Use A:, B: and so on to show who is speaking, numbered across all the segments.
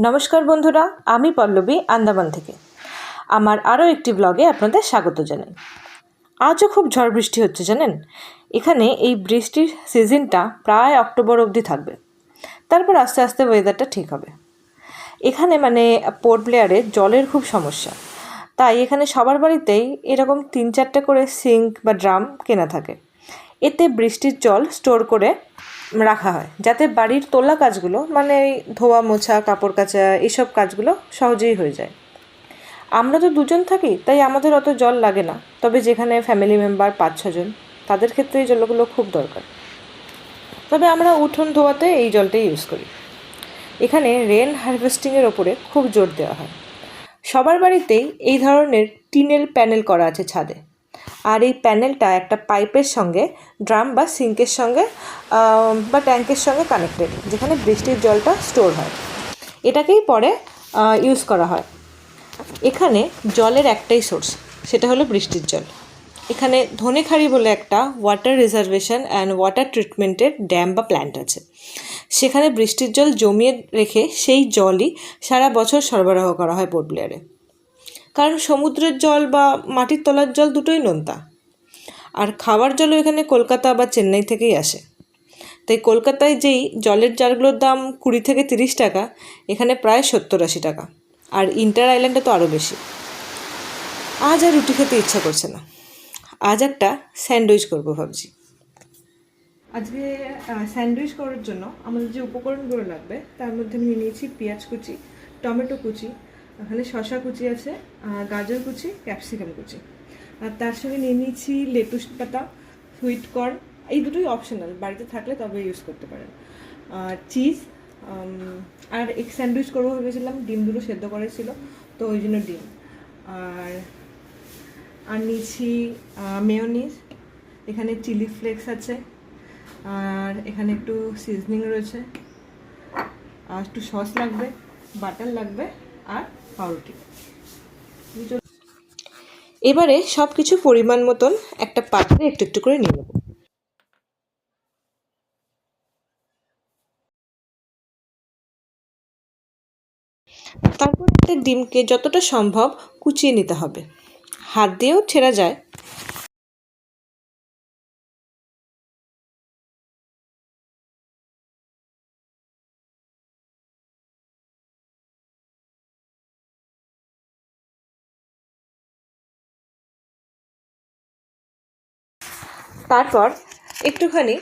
A: নমস্কার বন্ধুরা, আমি পল্লবী, আন্দামান থেকে। আমার আরও একটি ব্লগে আপনাদের স্বাগত জানাই। আজও খুব ঝড় বৃষ্টি হচ্ছে, জানেন? এখানে এই বৃষ্টির সিজনটা প্রায় অক্টোবর অবধি থাকবে। তারপর আস্তে আস্তে ওয়েদারটা ঠিক হবে। এখানে মানে পোর্ট ব্লেয়ারে জলের খুব সমস্যা। তাই এখানে সবার বাড়িতেই এরকম তিন চারটে করে সিঙ্ক বা ড্রাম কেনা থাকে। এতে বৃষ্টির জল স্টোর করে রাখা হয়। যাতে বাড়ির তোলা কাজগুলো মানে ধোয়া মোছা, কাপড় কাচা এইসব কাজগুলো সহজেই হয়ে যায়। আমরা তো দুজন থাকি, তাই আমাদের অত জল লাগে না। তবে যেখানে ফ্যামিলি মেম্বার পাঁচ ছজন তাদের ক্ষেত্রে এই জলগুলো খুব দরকার। তবে আমরা উঠোন ধোয়াতে এই জলটাই ইউজ করি। এখানে রেন হারভেস্টিংয়ের ওপরে খুব জোর দেওয়া হয়। সবার বাড়িতেই এই ধরনের টিনের প্যানেল করা আছে ছাদে। আর এই প্যানেলটা একটা পাইপের সঙ্গে, ড্রাম বা সিঙ্কের সঙ্গে বা ট্যাঙ্কের সঙ্গে কানেক্টেড, যেখানে বৃষ্টির জলটা স্টোর হয়। এটাকেই পরে ইউজ করা হয়। এখানে জলের একটাই সোর্স, সেটা হলো বৃষ্টির জল। এখানে ধনেখাড়ি বলে একটা ওয়াটার রিজার্ভেশন অ্যান্ড ওয়াটার ট্রিটমেন্টের ড্যাম বা প্ল্যান্ট আছে। সেখানে বৃষ্টির জল জমিয়ে রেখে সেই জলই সারা বছর সরবরাহ করা হয় পোর্ট ব্লেয়ারে কারণ সমুদ্রের জল বা মাটির তলার জল দুটোই নোনতা। আর খাওয়ার জলও এখানে কলকাতা বা চেন্নাই থেকেই আসে। তাই কলকাতায় যেই জলের জারগুলোর দাম কুড়ি থেকে তিরিশ টাকা, এখানে প্রায় সত্তর আশি টাকা। আর ইন্টার আইল্যান্ডে তো আরও বেশি। আজ আর রুটি খেতে ইচ্ছা করছে না। আজ একটা স্যান্ডউইচ করব ভাবছি। আজকে স্যান্ডউইচ করার জন্য আমাদের যে উপকরণগুলো লাগবে, তার মধ্যে আমি নিয়ে নিয়েছি পেঁয়াজ কুচি, টমেটো কুচি এখানে শশা কুচি আছে গাজর কুচি, ক্যাপসিকাম কুচি। আর তার সঙ্গে নিয়ে নিয়েছি লেটুস পাতা সুইট কর্ন এই দুটোই অপশনাল বাড়িতে থাকলে তবে ইউজ করতে পারেন। আর চিজ আর এক স্যান্ডউইচ করব ভেবেছিলাম, ডিম দুটো সেদ্ধ করা ছিল, তো ওই জন্য ডিম। আর আর নিয়েছি মেয়োনিজ এখানে চিলি ফ্লেক্স আছে, আর এখানে একটু সিজনিং রয়েছে। আর একটু সস লাগবে বাটার লাগবে, আর পাউরুটি। এবারে সব কিছু পরিমাণ মতন একটা পাত্রে একটু একটু করে নিয়ে নেব। তারপর একটা ডিমকে যতটা সম্ভব কুচিয়ে নিতে হবে। হাত দিয়েও ছেঁড়া যায়। তারপর একটুখানি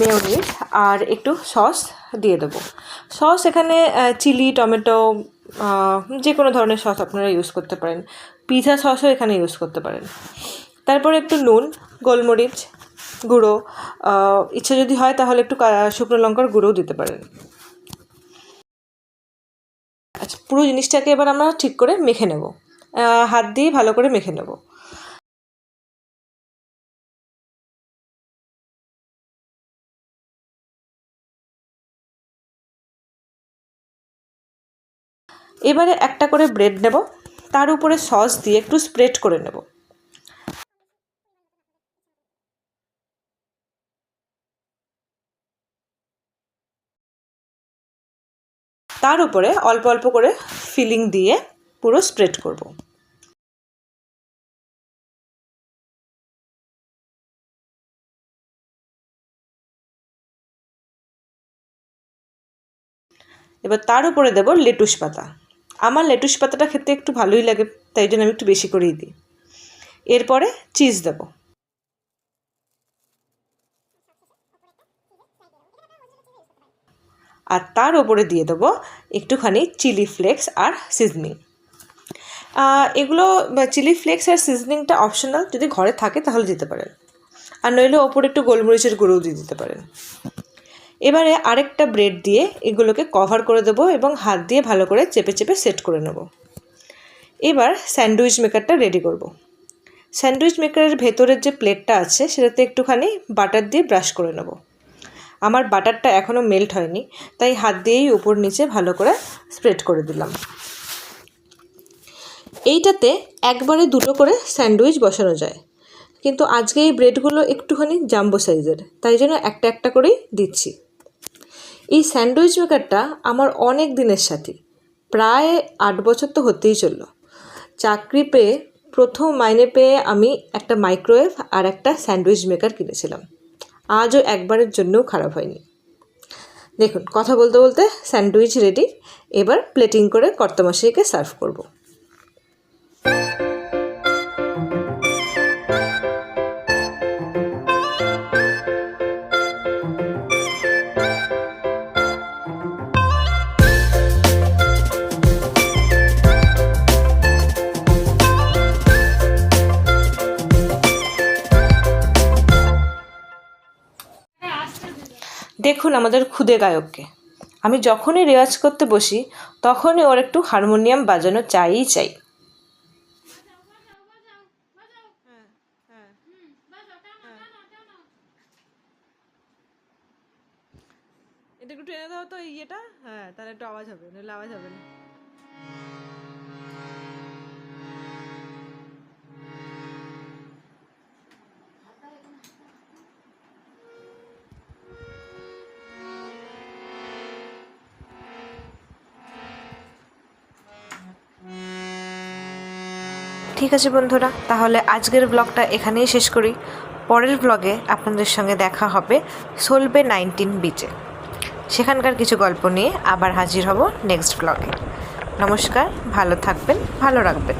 A: মেয়োনিজ আর একটু সস দিয়ে দেবো। সস এখানে চিলি, টমেটো যে কোনো ধরনের সস আপনারা ইউজ করতে পারেন। পিৎজা সসও এখানে ইউজ করতে পারেন। তারপর একটু নুন, গোলমরিচ গুঁড়ো ইচ্ছে যদি হয় তাহলে একটু শুকনো লঙ্কার গুঁড়োও দিতে পারেন। আচ্ছা পুরো জিনিসটাকে এবার আমরা ঠিক করে মেখে নেব। হাত দিয়ে ভালো করে মেখে নেব। এবারে একটা করে ব্রেড নেব, তার উপরে সস দিয়ে একটু স্প্রেড করে নেব। তার উপরে অল্প অল্প করে ফিলিং দিয়ে পুরো স্প্রেড করব। এবার তার উপরে দেব লেটুস পাতা। আমার লেটুস পাতাটা খেতে একটু ভালোই লাগে, তাই জন্য আমি একটু বেশি করেই দিই। এরপরে চিজ দেব। আর তার ওপরে দিয়ে দেবো একটুখানি চিলি ফ্লেক্স আর সিজনিং। এগুলো চিলি ফ্লেক্স আর সিজনিংটা অপশনাল, যদি ঘরে থাকে তাহলে দিতে পারেন। আর নইলে ওপরে একটু গোলমরিচের গুঁড়োও দিয়ে দিতে পারেন। এবারে আরেকটা ব্রেড দিয়ে এগুলোকে কভার করে দেবো এবং হাত দিয়ে ভালো করে চেপে চেপে সেট করে নেব। এবার স্যান্ডউইচ মেকারটা রেডি করব। স্যান্ডউইচ মেকারের ভেতরের যে প্লেটটা আছে, সেটাতে একটুখানি বাটার দিয়ে ব্রাশ করে নেব। আমার বাটারটা এখনও মেল্ট হয়নি, তাই হাত দিয়েই উপর নিচে ভালো করে স্প্রেড করে দিলাম। এইটাতে একবারে দুটো করে স্যান্ডউইচ বসানো যায়। কিন্তু আজকে এই ব্রেডগুলো একটুখানি জাম্বো সাইজের তাই জন্য একটা একটা করেই দিচ্ছি। এই স্যান্ডউইচ মেকারটা আমার অনেক দিনের সাথী। প্রায় আট বছর তো হতেই চলল। চাকরি পেয়ে, প্রথম মাইনে পেয়ে আমি একটা মাইক্রোওয়েভ আর একটা স্যান্ডউইচ মেকার কিনেছিলাম। আজও একবারের জন্যও খারাপ হয়নি। দেখুন, কথা বলতে বলতে স্যান্ডউইচ রেডি, এবার প্লেটিং করে কর্তামশাইকে সার্ভ করব। দেখুন আমাদের ক্ষুদে গায়ককে। আমি যখনই রেওয়াজ করতে বসি, তখনই ওর একটু হারমোনিয়াম বাজানো চাইই চাই। এটা একটু টেনে দাও তো, ইয়েটা? হ্যাঁ তাহলে একটু আওয়াজ হবে, নাহলে আওয়াজ হবে না। ঠিক আছে বন্ধুরা, তাহলে আজকের ব্লগটা এখানেই শেষ করি। পরের ব্লগে আপনাদের সঙ্গে দেখা হবে সোলবে নাইনটিন বিচে সেখানকার কিছু গল্প নিয়ে আবার হাজির হব নেক্সট ব্লগে নমস্কার, ভালো থাকবেন, ভালো রাখবেন।